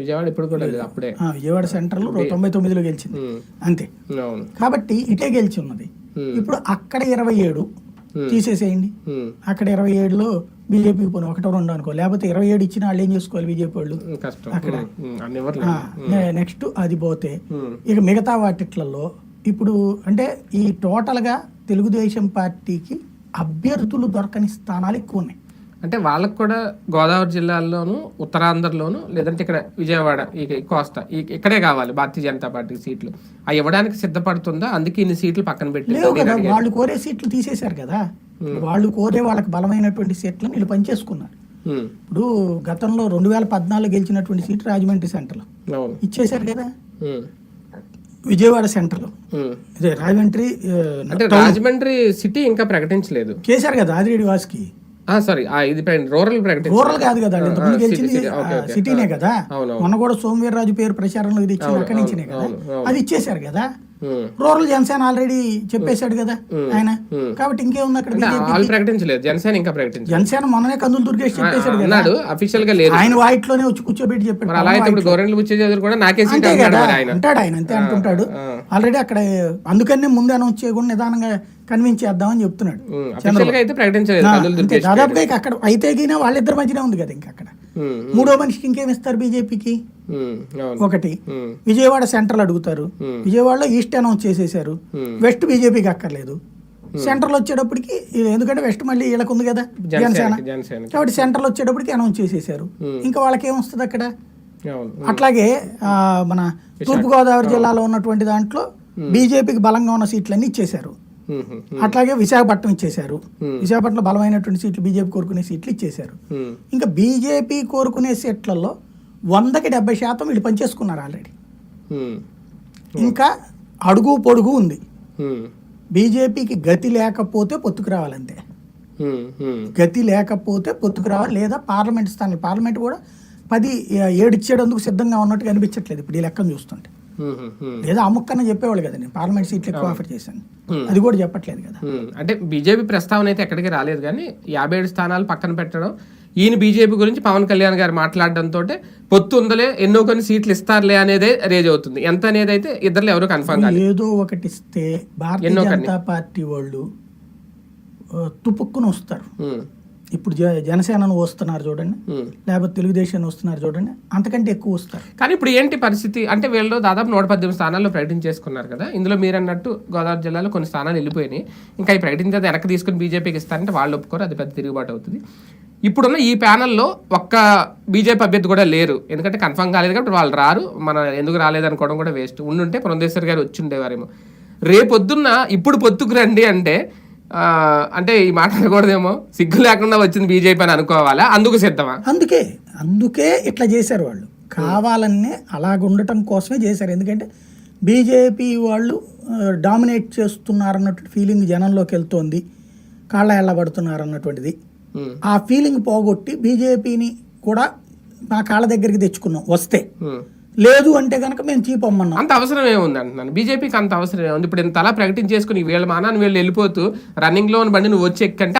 విజయవాడ ఇప్పుడు కూడా లేదు అప్పుడే. విజయవాడ సెంట్రల్ తొంభై తొమ్మిదిలో గెలిచింది. అంతే. కాబట్టి ఇటే గెలిచి ఉన్నది. ఇప్పుడు అక్కడ ఇరవై ఏడు తీసేసేయండి. అక్కడ ఇరవై ఏడులో బీజేపీకి పోను ఒకటో రెండు అనుకో. లేకపోతే ఇరవై ఏడు ఇచ్చిన వాళ్ళు ఏం చేసుకోవాలి బీజేపీ వాళ్ళు? ఇవ్వట్లేదు. నెక్స్ట్ అది పోతే ఇక మిగతా వాటిట్లలో ఇప్పుడు అంటే ఈ టోటల్గా తెలుగుదేశం పార్టీకి అభ్యర్థులు దొరకని స్థానాలు ఎక్కువ ఉన్నాయి. అంటే వాళ్ళకు కూడా గోదావరి జిల్లాల్లోను ఉత్తరాంధ్రలోను లేదంటే ఇక్కడ విజయవాడ ఈ కోస్తా ఈ- ఇక్కడే కావాలి భారతీయ జనతా పార్టీ సీట్లు. అవి ఇవ్వడానికి సిద్ధపడుతుందా? అందుకే ఇన్ని సీట్లు పక్కన పెట్టి వాళ్ళు కోరే సీట్లు తీసేశారు కదా. వాళ్ళు కోరే వాళ్ళకి బలమైనటువంటి సీట్లను వీళ్ళు పనిచేసుకున్నారు. ఇప్పుడు గతంలో రెండు వేల పద్నాలుగు గెలిచినటువంటి సీట్ రాజమండ్రి సెంటర్లో ఇచ్చేశారు కదా. విజయవాడ సెంటర్లో. ఇదే రాజమండ్రి అంటే రాజమండ్రి సిటీ ఇంకా ప్రకటించలేదు. చేశారు కదా ఆదిరెడ్డి వాస్కి. సారీ ఇది రూరల్ రూరల్ కాదు కదా ఇంతకుముందు గెలిచింది. సిటీనే కదా మొన్న కూడా సోమవీర్రాజు పేరు ప్రచారంలోకి తెచ్చింది అక్కడి నుంచినే కదా. అది ఇచ్చేశారు కదా. రూరల్ జనసేన ఆల్రెడీ చెప్పేశాడు కదా ఆయన. కాబట్టి ఇంకేముంది అక్కడ వాళ్ళు ప్రకటించలేదు. జనసేన ఇంకా ప్రకటించలేదు. జనసేన మొన్ననే కందులు దుర్గేష్ చెప్పేశాడు అన్నాడు. అఫీషియల్గా లేదు. ఆయన వాయిట్లోనే వచ్చి కూర్చోబెట్టి చెప్పాడు. అలా అయితే ఇప్పుడు గవర్నమెంట్ చదువు కూడా నాకే సీట్ ఆయన. అంటాడు ఆయన అంతే అనుకుంటాడు ఆ. ఆల్రెడీ అక్కడ అందుకనే ముందే అనౌన్స్ చేయకుండా నిదానంగా కన్విన్స్ చేద్దామని చెప్తున్నాడు. దాదాపుగా అక్కడ అయితే వాళ్ళిద్దరి మధ్యనే ఉంది కదా ఇంకా అక్కడ. మూడో మనిషికి ఇంకేం ఇస్తారు బీజేపీకి ఒకటి. విజయవాడ సెంట్రల్ అడుగుతారు. విజయవాడలో ఈస్ట్ అనౌన్స్ చేసేసారు. వెస్ట్ బీజేపీకి అక్కర్లేదు. సెంట్రల్ వచ్చేటప్పటికి ఎందుకంటే వెస్ట్ మళ్ళీ వీళ్ళకి ఉంది కదా? జనసేన. కాబట్టి సెంట్రల్ వచ్చేటప్పటికి అనౌన్స్ చేసేసారు. ఇంకా వాళ్ళకి ఏమొస్తుంది అక్కడ? అట్లాగే మన తూర్పుగోదావరి జిల్లాలో ఉన్నటువంటి దాంట్లో బీజేపీకి బలంగా ఉన్న సీట్లన్నీ ఇచ్చేశారు. ఉమ్, ఉమ్, అట్లాగే విశాఖపట్నం ఇచ్చేశారు. విశాఖపట్నం బలమైనటువంటి సీట్లు బీజేపీ కోరుకునే సీట్లు ఇచ్చేశారు. ఇంకా బీజేపీ కోరుకునే సీట్లలో వందకి డెబ్బై శాతం వీళ్ళు పనిచేసుకున్నారు ఆల్రెడీ. ఇంకా అడుగు పొడుగు ఉంది. బీజేపీకి గతి లేకపోతే పొత్తుకు రావాలంతే. గతి లేకపోతే పొత్తుకు రావాలి లేదా పార్లమెంట్ స్థానాలు పార్లమెంట్ కూడా పది ఏడు ఇచ్చేటందుకు సిద్ధంగా ఉన్నట్టు కనిపించట్లేదు ఇప్పుడు ఈ లెక్కను చూస్తుంటే. లేదా అమ్ముక్కన్న చెప్పేవాళ్ళు కదా నేను పార్లమెంట్ సీట్లు ఎక్కువ ఆఫర్ చేశాను. అది కూడా చెప్పట్లేదు కదా. అంటే బీజేపీ ప్రస్తావన అయితే ఎక్కడికి రాలేదు కానీ యాభై ఏడు స్థానాలు పక్కన పెట్టడం ఈయన బీజేపీ గురించి పవన్ కళ్యాణ్ గారు మాట్లాడడంతో పొత్తు ఉందలే ఎన్నో కొన్ని సీట్లు ఇస్తారులే అనేదే రేజ్ అవుతుంది. ఎంత అనేది అయితే ఇద్దరు ఎవరు కన్ఫర్మ్ ఏదో ఒకటి ఇస్తే భారతీయ ఎన్నో జనతా పార్టీ వాళ్ళు తుపుక్కున వస్తారు. ఇప్పుడు జనసేనను వస్తున్నారు చూడండి. లేకపోతే తెలుగుదేశం వస్తున్నారు చూడండి. అంతకంటే ఎక్కువ వస్తారు. కానీ ఇప్పుడు ఏంటి పరిస్థితి? అంటే వీళ్ళు దాదాపు నూట పద్దెనిమిది స్థానాల్లో ప్రకటించేసుకున్నారు కదా. ఇందులో మీరు అన్నట్టు గోదావరి జిల్లాలో కొన్ని స్థానాలు వెళ్ళిపోయినాయి. ఇంకా ఈ ప్రకటించేది వెనక్కి తీసుకుని బీజేపీకి ఇస్తారంటే వాళ్ళు ఒప్పుకోరు. అది పెద్ద తిరుగుబాటు అవుతుంది. ఇప్పుడున్న ఈ ప్యానల్లో ఒక్క బీజేపీ అభ్యర్థి కూడా లేరు. ఎందుకంటే కన్ఫర్మ్ కాలేదు కాబట్టి వాళ్ళు రారు. మన ఎందుకు రాలేదు అనుకోవడం కూడా వేస్ట్. ఉండుంటే పురంధేశ్వర్ గారు వచ్చి ఉండేవారేమో. రేపొద్దున్న ఇప్పుడు పొత్తుకు రండి అంటే అంటే ఈ మాట అనకూడదేమో. సిగ్గు లేకుండా వచ్చింది బీజేపీ అని అనుకోవాలా? అందుకు సిద్ధమా? అందుకే అందుకే ఇట్లా చేశారు వాళ్ళు. కావాలనే అలాగుండటం కోసమే చేశారు. ఎందుకంటే బీజేపీ వాళ్ళు డామినేట్ చేస్తున్నారు అన్నటువంటి ఫీలింగ్ జనంలోకి వెళ్తోంది. కాళ్ళ ఎళ్ళబడుతున్నారు అన్నటువంటిది ఆ ఫీలింగ్ పోగొట్టి బీజేపీని కూడా మా కాళ్ళ దగ్గరికి తెచ్చుకున్నాం. వస్తే. లేదు అంటే కనుక మేము తీపమ్మన్నాం. అంత అవసరం ఏముంది అంటున్నాను. బీజేపీకి అంత అవసరం ఏముంది ఇప్పుడు ఇంత అలా ప్రకటించేసుకుని వీళ్ళ మానాన్ని వీళ్ళు వెళ్ళిపోతూ రన్నింగ్లో ఉన్న బండి నువ్వు వచ్చి ఎక్కంటే